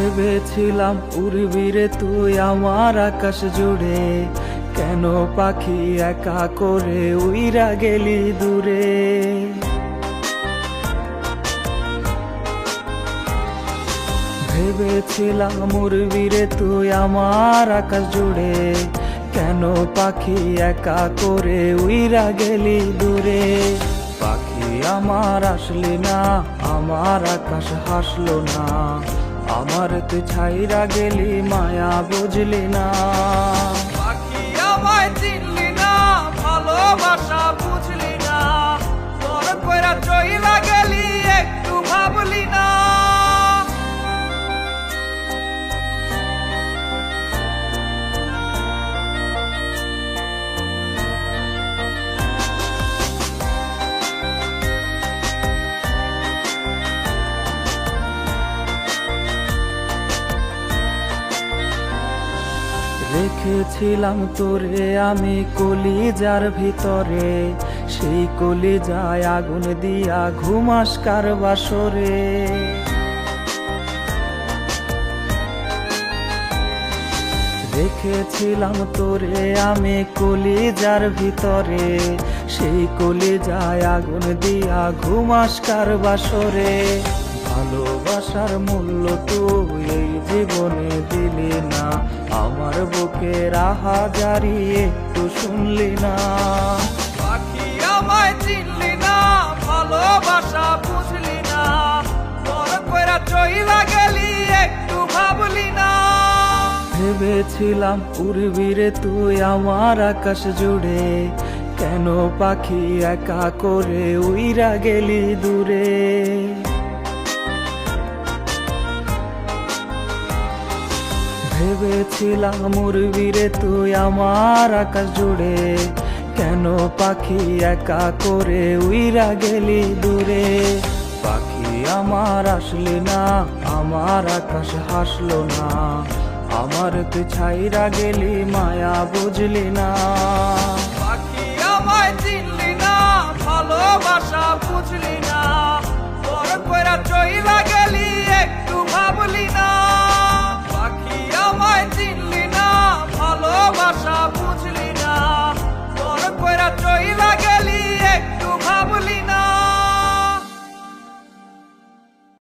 ভেবেছিলাম উড়বি রে তুই আমার আকাশ জুড়ে, কেন পাখি একা করে উইরা গেলি দূরে? ভেবেছিলাম উড়বি রে তুই আমার আকাশ জুড়ে, কেন পাখি একা করে উইরা গেলি দূরে? পাখি আমার আসলি না, আমার আকাশ হাসলো না আমার তুই ছাইরা গেলি মায়া বুঝলি না। রেখেছিলাম তোরে আমি কলিজার ভিতরে। সেই কলিজায় আগুন দিয়া ঘুমাস কার বাসরে। রেখেছিলাম তোরে আমি কলিজার ভিতরে। সেই কলি কলিজায় আগুন দিয়া ঘুমাস কার বাসরে। ভালোবাসার মূল্য তুই এই জীবনে দিলি না। আমার বুকে রাহা জারি একটু শুনলি না। পাখি আমায় চিনলি না ভালোবাসা বুঝলি না। তোর কইরা চইলা গেলি একটু ভাবলি না। ভেবেছিলাম উড়বি রে তুই আমার আকাশ জুড়ে। কেন পাখি একা করে উইরা গেলি দূরে? ভেবেছিলাম উড়বিরে তুই আমার আকাশ জুড়ে। কেন পাখি একা করে উইরা গেলি দূরে? পাখি আমার আসলি না, আমার আকাশ হাসলো না। আমার তুই ছাইরা গেলি, মায়া বুঝলি না। পাখি আমায় চিনলি না, ভালোবাসা বুঝলি